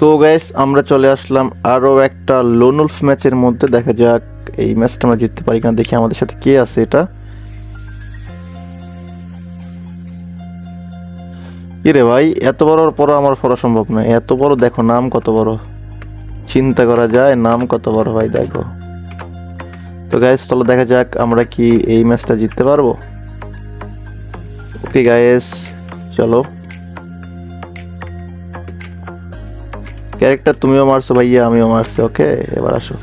তো গাইস আমরা চলে আসলাম আরও একটা লোনুলফ ম্যাচের মধ্যে। দেখা যাক এই ম্যাচটা আমরা জিততে পারি কিনা, দেখি আমাদের সাথে কে আছে এটা। কিরে ভাই, এত বড় পড়া আমার পড়া সম্ভব নয়। এত বড়, দেখো নাম কত বড়। চিন্তা করা যায়, নাম কত বড় ভাই, দেখো। তো গাইস চলো দেখা যাক আমরা কি এই ম্যাচটা জিততে পারব। ওকে গায়েস চলো। ক্যারেক্টার তুমিও মারছো ভাইয়া, আমিও মারছি ওকে এবার আসো।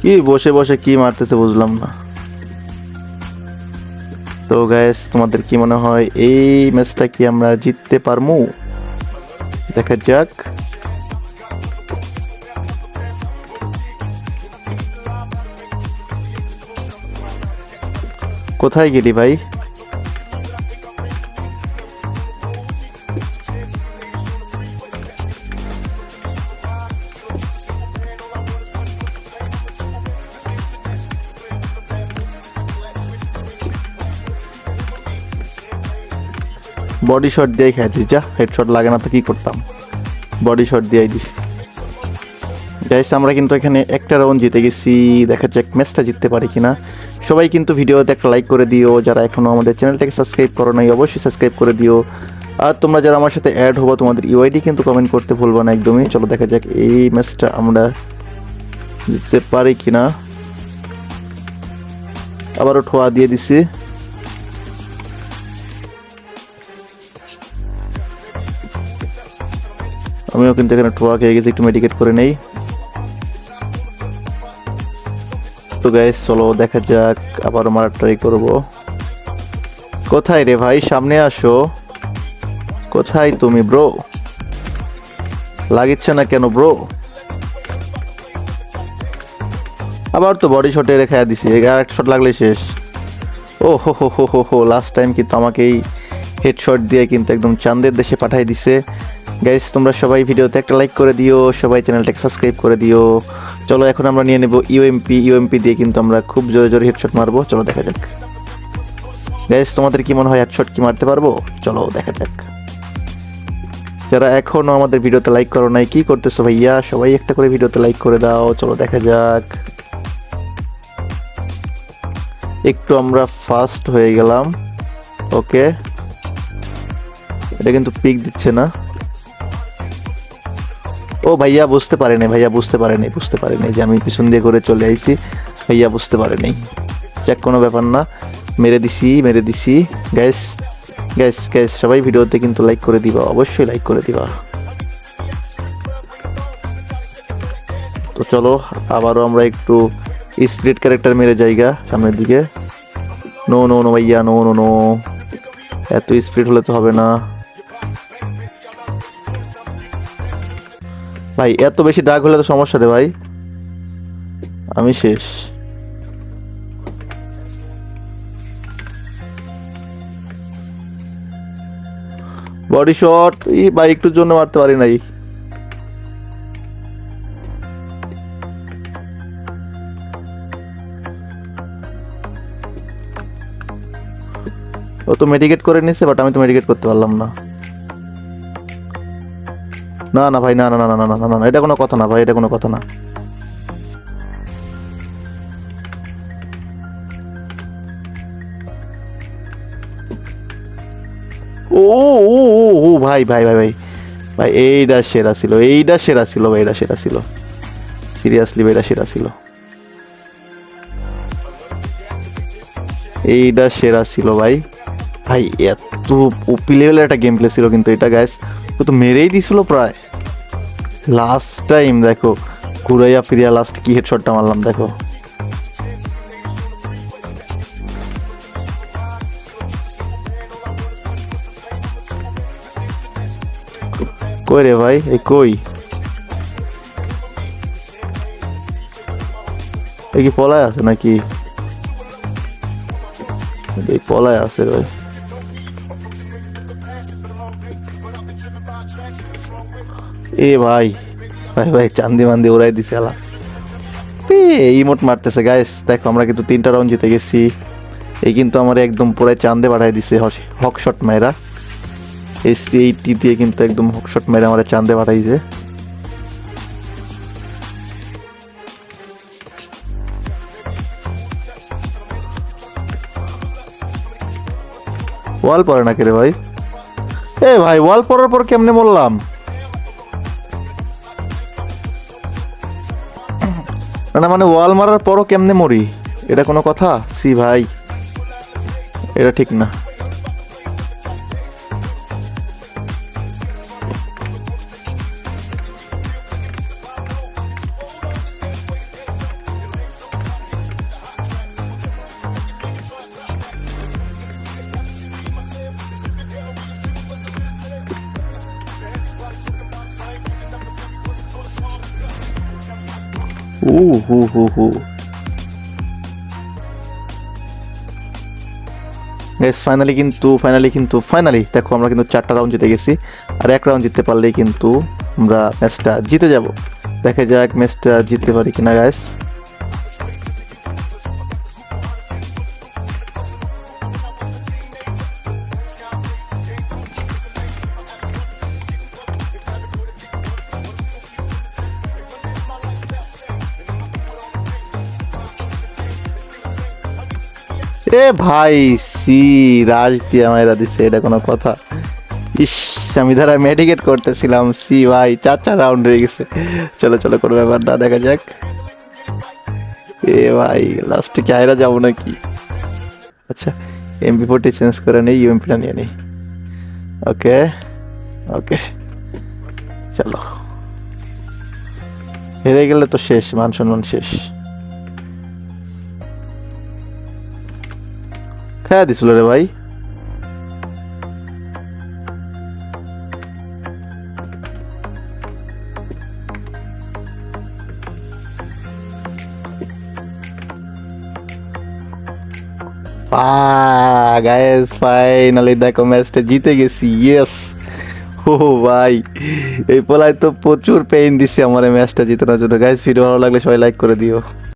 কি বসে বসে কি মারতেছে বুঝলাম না। তো গ্যাস তোমাদের কি মনে হয় এই ম্যাচটা কি আমরা জিততে পারমু? দেখা যাক। কোথায় গেলি ভাই? বডি শট দিয়ে খেয়েছিস, যা। হেডশট লাগে না তো কি করতাম? বডি শট দিয়ে দিছি। গাইস আমরা কিন্তু এখানে একটা রাউন্ড জিতে গেছি। দেখা যাক ম্যাচটা জিততে পারি কিনা। সবাই কিন্তু ভিডিওতে একটা লাইক করে দিও। যারা এখনও আমাদের চ্যানেলটাকে সাবস্ক্রাইব করো নাই, অবশ্যই সাবস্ক্রাইব করে দিও। আর তোমরা যারা আমার সাথে অ্যাড হব, তোমাদের ইউআইডি কিন্তু কমেন্ট করতে ভুলবো না একদমই। চলো দেখা যাক এই ম্যাচটা আমরা জিততে পারি কি না আবারও ঠোয়া দিয়ে দিছি। আমিও কিন্তু এখানে ঠোয়া খেয়ে গেছি, একটু মেডিকেট করে নেই। তো গাইস চলো দেখা যাক আবার মারা ট্রাই করব। কোথায় রে ভাই? সামনে আসো। কোথায় তুমি ব্রো লাগিচ্ছে না কেন ব্রো আবার তো বডি শটে রেখে দিছি এক শট লাগলে শেষ। ও হো হো হো হো লাস্ট টাইম কিন্তু আমাকে এই হেডশট দিয়ে কিন্তু একদম চাঁদের দেশে পাঠাই দিছে। গাইস তোমরা সবাই ভিডিওতে একটা লাইক করে দিও, সবাই চ্যানেলটাকে সাবস্ক্রাইব করে দিও। চলো, এখন আমরা নিয়ে নেব ইউএমপি ইউএমপি দিয়ে কিন্তু আমরা খুব জোরে জোরে হেডশট মারবো। চলো, দেখা যাক। গাইস তোমাদের কি মনে হয় হেডশট কি মারতে পারব? চলো, দেখা যাক। যারা এখনও আমাদের ভিডিওতে লাইক করো নাই, কি করতেছো ভাইয়া? সবাই একটা করে ভিডিওতে লাইক করে দাও। চলো, দেখা যাক। একটু আমরা ফাস্ট হয়ে গেলাম। ওকে এটা কিন্তু পিক দিচ্ছে না। ও ভাইয়া বুঝতে পারেনি, ভাইয়া বুঝতে পারেনি বুঝতে পারেনি যে আমি পিছন দিয়ে করে চলে আইছি। ভাইয়া বুঝতে পারেনি। চেক কোনো ব্যাপার না। মেরে দিছি মেরে দিছি। গ্যাস গ্যাস গ্যাস সবাই ভিডিওতে কিন্তু লাইক করে দিবা, অবশ্যই লাইক করে দিবা। তো চলো, আবারও আমরা একটু স্প্লিট ক্যারেক্টার মেরে জায়গা সামনের দিকে। নো নো নো ভাইয়া নো নো নো এত স্পিড হলে তো হবে না। ভাই, এত বেশি ডাক হলে তো সমস্যা রে ভাই। আমি শেষ। বডি শট ই ভাই, একটুর জন্য মারতে পারি নাই। ও তো মেডিকেট করে নিছে বাট আমি তো মেডিকেট করতে পারলাম না। না না ভাই, না না না না না না না এটা কোনো কথা না ভাই, এটা কোনো কথা না। ও ও ও ভাই ভাই ভাই ভাই ভাই এইটা সেরা ছিল এইটা সেরা ছিল, ভাই এটা সেরা ছিল। সিরিয়াসলি ভাই এটা সেরা ছিল। এইটা সেরা ছিল, ভাই। ভাই, এত ওপি লেভেলের একটা গেম প্লে ছিল কিন্তু এটা গ্যাস তো মেরেই দিছিল প্রায়। লাস্ট টাইম দেখো, ঘুরাইয়া ফিরিয়া লাস্ট কি হেডশটটা মারলাম, দেখো। কই রে ভাই? এই কই? এই কি পলায় আছে নাকি? পলায় আছে ভাই। এ ভাই ভাই ভাই, চান্দি মান্দি ওরাই দিছে আলা। ইমোট মারতেছে গাইস দেখো, আমরা কিন্তু তিনটা রাউন্ড জিতে গেছি। এই কিন্তু আমার একদম পুরাই চান্দে বাড়াই দিছে হক শট মায়েরা এই এইটি দিয়ে কিন্তু একদম হক শট মেরে আমার চান্দে বাড়াইছে ওয়াল পরে না কে রে ভাই? এ ভাই, ওয়াল পরার পর কেমনে বললাম না না মানে ওয়াল মারার পরও কেমনে মরি? এটা কোনো কথা? সি ভাই, এটা ঠিক না। উ হু হু হু গাইস ফাইনালি কিন্তু ফাইনালি কিন্তু ফাইনালি দেখো, আমরা কিন্তু চারটা রাউন্ড জিতে গেছি। আর এক রাউন্ড জিততে পারলেই কিন্তু আমরা ম্যাচটা জিতে যাব। দেখা যাক ম্যাচটা জিততে পারি কিনা গাইস এ ভাই, সি রাজ দিয়ে দিছে, এটা কোনো কথা। ইস, আমি ধারা মেডিকেট করতেছিলাম, সি, ভাই চার চার রাউন্ড হয়ে গেছে। চলো চলো, কোনো ব্যাপার না, দেখা যাক। এ ভাই লাস্টে কি আয়রা যাব নাকি? আচ্ছা এমপি ফোরটি চেঞ্জ করে নেই ইউএমপিটা নিয়ে নেই। ওকে ওকে, চলো। হেরে গেলে তো শেষ, মান সম্মান শেষ। খেয়া দিছিল রে ভাই। গায়েস ফাইনালি দেখো ম্যাচটা জিতে গেছি ইয়েস ও ভাই, এই পোলায় তো প্রচুর পেইন দিছে আমার ম্যাচটা জিতানোর জন্য। গাইস ভিডিও ভালো লাগলে সবাই লাইক করে দিও।